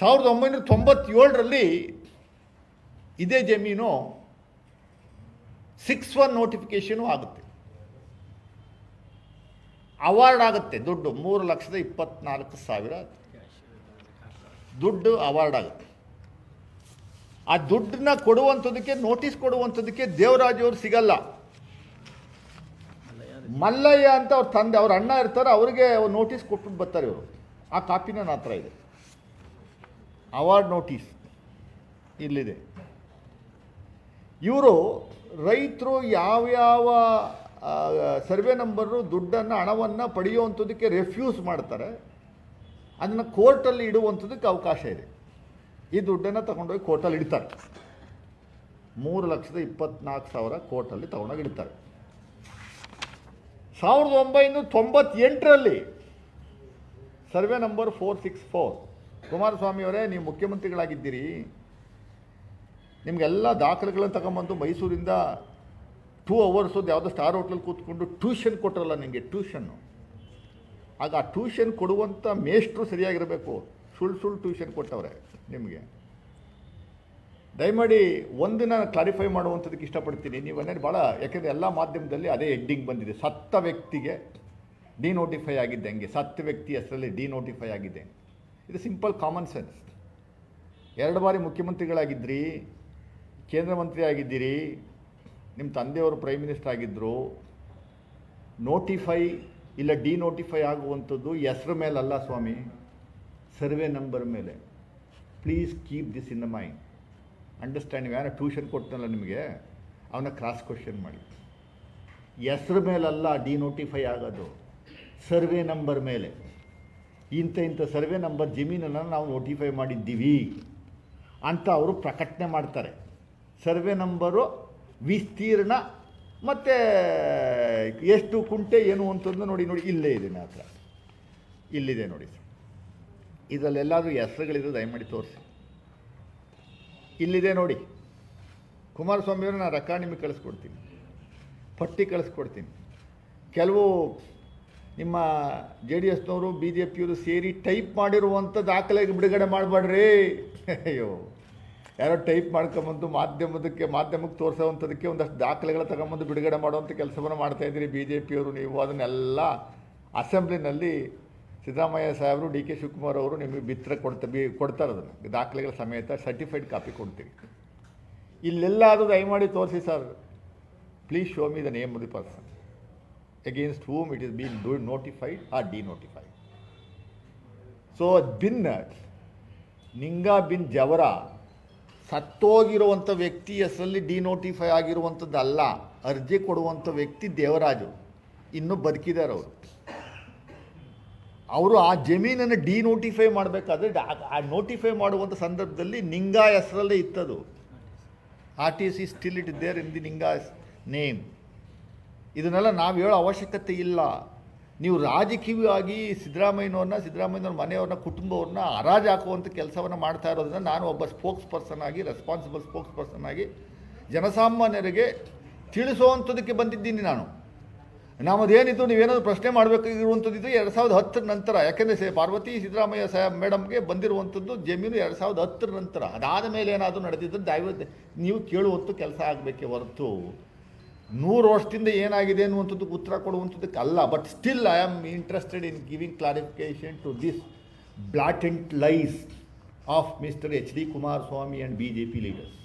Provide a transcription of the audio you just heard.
ಸಾವಿರದ ಒಂಬೈನೂರ ತೊಂಬತ್ತೇಳರಲ್ಲಿ ಇದೇ ಜಮೀನು ಸಿಕ್ಸ್ ಒನ್ ನೋಟಿಫಿಕೇಷನು ಆಗುತ್ತೆ. ಅವಾರ್ಡ್ ಆಗುತ್ತೆ, ದುಡ್ಡು ಮೂರು ಲಕ್ಷದ ಇಪ್ಪತ್ನಾಲ್ಕು ಸಾವಿರ. ದುಡ್ಡು ಅವಾರ್ಡ್ ಆಗುತ್ತೆ. ಆ ದುಡ್ಡನ್ನ ಕೊಡುವಂಥದ್ದಕ್ಕೆ ನೋಟಿಸ್ ಕೊಡುವಂಥದ್ದಕ್ಕೆ ದೇವರಾಜ್ ಅವರು ಸಿಗಲ್ಲ. ಮಲ್ಲಯ್ಯ ಅಂತ ಅವ್ರ ತಂದೆ, ಅವ್ರ ಅಣ್ಣ ಇರ್ತಾರೆ, ಅವರಿಗೆ ನೋಟಿಸ್ ಕೊಟ್ಬಿಟ್ಟು ಬರ್ತಾರೆ ಇವರು. ಆ ಕಾಪಿನ ನನ್ನ ಹತ್ರ ಇದೆ. ಅವಾರ್ಡ್ ನೋಟಿಸ್ ಇಲ್ಲಿದೆ. ಇವರು ರೈತರು ಯಾವ್ಯಾವ ಸರ್ವೆ ನಂಬರು ದುಡ್ಡನ್ನು, ಹಣವನ್ನು ಪಡೆಯುವಂಥದ್ದಕ್ಕೆ ರೆಫ್ಯೂಸ್ ಮಾಡ್ತಾರೆ, ಅದನ್ನು ಕೋರ್ಟಲ್ಲಿ ಇಡುವಂಥದ್ದಕ್ಕೆ ಅವಕಾಶ ಇದೆ. ಈ ದುಡ್ಡನ್ನು ತಗೊಂಡೋಗಿ ಕೋರ್ಟಲ್ಲಿ ಇಡ್ತಾರೆ. ಮೂರು ಲಕ್ಷದ ಇಪ್ಪತ್ನಾಲ್ಕು ಸಾವಿರ ಕೋರ್ಟಲ್ಲಿ ತಗೊಂಡೋಗಿ ಇಡ್ತಾರೆ. ಸಾವಿರದ ಒಂಬೈನೂರ ತೊಂಬತ್ತೆಂಟರಲ್ಲಿ survey number four six four Kumaraswamy ಅವರೇ ನೀವು ಮುಖ್ಯಮಂತ್ರಿಗಳಾಗಿದ್ದೀರಿ. ನಿಮಗೆಲ್ಲ ದಾಖಲೆಗಳನ್ನು ತಗೊಂಬಂದು ಮೈಸೂರಿಂದ ಟೂ ಅವರ್ಸು ಯಾವುದೋ ಸ್ಟಾರ್ ಹೋಟ್ಲಲ್ಲಿ ಕೂತ್ಕೊಂಡು ಟ್ಯೂಷನ್ ಕೊಟ್ಟರಲ್ಲ ನಿಮಗೆ ಟ್ಯೂಷನ್ನು ಆಗ ಆ ಟ್ಯೂಷನ್ ಕೊಡುವಂಥ ಮೇಷ್ಟ್ರು ಸರಿಯಾಗಿರಬೇಕು. ಸುಳ್ಳು ಸುಳ್ಳು ಟ್ಯೂಷನ್ ಕೊಟ್ಟವ್ರೆ ನಿಮಗೆ. ದಯಮಾಡಿ ಒಂದಿನ ಕ್ಲಾರಿಫೈ ಮಾಡುವಂಥದ್ದಕ್ಕೆ ಇಷ್ಟಪಡ್ತೀನಿ. ನೀವು ಅನ್ನೋದು ಭಾಳ ಯಾಕೆಂದರೆ ಎಲ್ಲ ಮಾಧ್ಯಮದಲ್ಲಿ ಅದೇ ಹೆಡ್ಡಿಂಗ್ ಬಂದಿದೆ. ಸತ್ತ ವ್ಯಕ್ತಿಗೆ ಡಿನೋಟಿಫೈ ಆಗಿದ್ದೆ ಹಂಗೆ ಸತ್ತ ವ್ಯಕ್ತಿ ಹೆಸರಲ್ಲಿ ಡಿನೋಟಿಫೈ ಆಗಿದೆ ಇದು ಸಿಂಪಲ್ ಕಾಮನ್ ಸೆನ್ಸ್. ಎರಡು ಬಾರಿ ಮುಖ್ಯಮಂತ್ರಿಗಳಾಗಿದ್ರಿ, ಕೇಂದ್ರ ಮಂತ್ರಿ ಆಗಿದ್ದೀರಿ, ನಿಮ್ಮ ತಂದೆಯವರು ಪ್ರೈಮ್ ಮಿನಿಸ್ಟರ್ ಆಗಿದ್ದರು ನೋಟಿಫೈ ಇಲ್ಲ ಡಿ ನೋಟಿಫೈ ಆಗುವಂಥದ್ದು ಮೇಲೆ ಮೇಲಲ್ಲ ಸ್ವಾಮಿ, ಸರ್ವೆ ನಂಬರ್ ಮೇಲೆ. Please keep this in the mind. Understand, ಯಾರು ಟ್ಯೂಷನ್ ಕೊಟ್ಟನಲ್ಲ ನಿಮಗೆ ಅವನ ಕ್ರಾಸ್ ಕ್ವಶನ್ ಮಾಡಿ. ಹೆಸ್ರ ಮೇಲಲ್ಲ ಡಿನೋಟಿಫೈ ಆಗೋದು, ಸರ್ವೆ ನಂಬರ್ ಮೇಲೆ. ಇಂಥ ಇಂಥ ಸರ್ವೆ ನಂಬರ್ ಜಮೀನನ್ನು ನಾವು ನೋಟಿಫೈ ಮಾಡಿದ್ದೀವಿ ಅಂತ ಅವರು ಪ್ರಕಟಣೆ ಮಾಡ್ತಾರೆ. ಸರ್ವೆ ನಂಬರು ವಿಸ್ತೀರ್ಣ ಮತ್ತು ಎಷ್ಟು ಕುಂಟೆ ಏನು ಅಂತಂದು ನೋಡಿ ನೋಡಿ, ಇಲ್ಲೇ ಇದೆ ಮಾತ್ರ. ಇಲ್ಲಿದೆ ನೋಡಿ ಸರ್. ಇದರಲ್ಲೆಲ್ಲಾದರೂ ಹೆಸರುಗಳಿದ್ರೆ ದಯಮಾಡಿ ತೋರಿಸಿ. ಇಲ್ಲಿದೆ ನೋಡಿ. ಕುಮಾರಸ್ವಾಮಿಯವರು ನಾನು ರೆಕಾರ್ಡ್ ನಿಮಗೆ ಕಳಿಸ್ಕೊಡ್ತೀನಿ. ಪಟ್ಟಿ ಕಳಿಸ್ಕೊಡ್ತೀನಿ. ಕೆಲವು ನಿಮ್ಮ ಜೆ ಡಿ ಎಸ್ನವರು ಬಿ ಜೆ ಪಿಯವರು ಸೇರಿ ಟೈಪ್ ಮಾಡಿರುವಂಥ ದಾಖಲೆಗೆ ಬಿಡುಗಡೆ ಮಾಡಬೇಡ್ರಿ. ಅಯ್ಯೋ, ಯಾರೋ ಟೈಪ್ ಮಾಡ್ಕೊಂಬಂದು ಮಾಧ್ಯಮದಕ್ಕೆ, ಮಾಧ್ಯಮಕ್ಕೆ ತೋರಿಸೋವಂಥದಕ್ಕೆ ಒಂದಷ್ಟು ದಾಖಲೆಗಳ ತಗೊಂಬಂದು ಬಿಡುಗಡೆ ಮಾಡುವಂಥ ಕೆಲಸವನ್ನು ಮಾಡ್ತಾಯಿದ್ದೀರಿ ಬಿ ಜೆ ಪಿಯವರು. ನೀವು ಅದನ್ನೆಲ್ಲ ಅಸೆಂಬ್ಲಿನಲ್ಲಿ ಸಿದ್ದರಾಮಯ್ಯ ಸಾಹೇಬರು, ಡಿ ಕೆ ಶಿವಕುಮಾರ್ ಅವರು ನಿಮಗೆ ಬಿತ್ತರ ಕೊಡ್ತಾ ಬಿ, ಕೊಡ್ತಾರೆ ಅದನ್ನು. ದಾಖಲೆಗಳ ಸಮೇತ ಸರ್ಟಿಫೈಡ್ ಕಾಪಿ ಕೊಡ್ತೀವಿ. ಇಲ್ಲೆಲ್ಲ ಅದು ದಯಮಾಡಿ ತೋರಿಸಿ sir. Please show me the name of the person. Against whom it is being notified or denotified. So bin Ninga ಬಿನ್ ಜವರ ಸತ್ತೋಗಿರುವಂಥ ವ್ಯಕ್ತಿ ಹೆಸರಲ್ಲಿ ಡಿನೋಟಿಫೈ ಆಗಿರುವಂಥದ್ದು ಅಲ್ಲ, ಅರ್ಜಿ ಕೊಡುವಂಥ ವ್ಯಕ್ತಿ ದೇವರಾಜು. ಇನ್ನೂ ಬದುಕಿದ್ದಾರೆ ಅವರು. ಅವರು ಆ ಜಮೀನನ್ನು ಡಿನೋಟಿಫೈ ಮಾಡಬೇಕಾದ್ರೆ ಆ ನೋಟಿಫೈ ಮಾಡುವಂಥ ಸಂದರ್ಭದಲ್ಲಿ ನಿಂಗಾ ಹೆಸರಲ್ಲೇ ಇತ್ತದು. R T C still it there in the Ninga name ಇದನ್ನೆಲ್ಲ ನಾವು ಹೇಳೋ ಅವಶ್ಯಕತೆ ಇಲ್ಲ. ನೀವು ರಾಜಕೀಯವಾಗಿ ಸಿದ್ದರಾಮಯ್ಯನವ್ರನ್ನ, ಸಿದ್ದರಾಮಯ್ಯನವ್ರ ಮನೆಯವ್ರನ್ನ, ಕುಟುಂಬವ್ರನ್ನ ಹರಾಜು ಹಾಕುವಂಥ ಕೆಲಸವನ್ನು ಮಾಡ್ತಾ ಇರೋದ್ರಿಂದ ನಾನು ಒಬ್ಬ ಸ್ಪೋಕ್ಸ್ ಪರ್ಸನ್ ಆಗಿ ರೆಸ್ಪಾನ್ಸಿಬಲ್ ಸ್ಪೋಕ್ಸ್ ಪರ್ಸನ್ ಆಗಿ ಜನಸಾಮಾನ್ಯರಿಗೆ ತಿಳಿಸುವಂಥದ್ದಕ್ಕೆ ಬಂದಿದ್ದೀನಿ ನಾನು. ನಮ್ಮದೇನಿದ್ದು ನೀವೇನಾದರೂ ಪ್ರಶ್ನೆ ಮಾಡಬೇಕಾಗಿರುವಂಥದ್ದು ಎರಡು ಸಾವಿರದ ಹತ್ತರ ನಂತರ, ಯಾಕೆಂದರೆ ಸೇ ಪಾರ್ವತಿ ಸಿದ್ದರಾಮಯ್ಯ ಸಾಹೇಬ್ ಮೇಡಮ್ಗೆ ಬಂದಿರುವಂಥದ್ದು ಜಮೀನು ಎರಡು ಸಾವಿರದ ಹತ್ತರ ನಂತರ. ಅದಾದ ಮೇಲೆ ಏನಾದರೂ ನಡೆದಿದ್ದು ದಯವಿಟ್ಟು ನೀವು ಕೇಳುವಂಥ ಕೆಲಸ ಆಗಬೇಕೇ ಹೊರತು. ನೂರು ವರ್ಷದಿಂದ ಏನಾಗಿದೆ ಅನ್ನುವಂಥದ್ದು ಉತ್ತರ ಕೊಡುವಂಥದ್ದಕ್ಕೆ ಅಲ್ಲ. But still I am interested in giving clarification to this blatant lies of mister H D Kumaraswamy and B J P leaders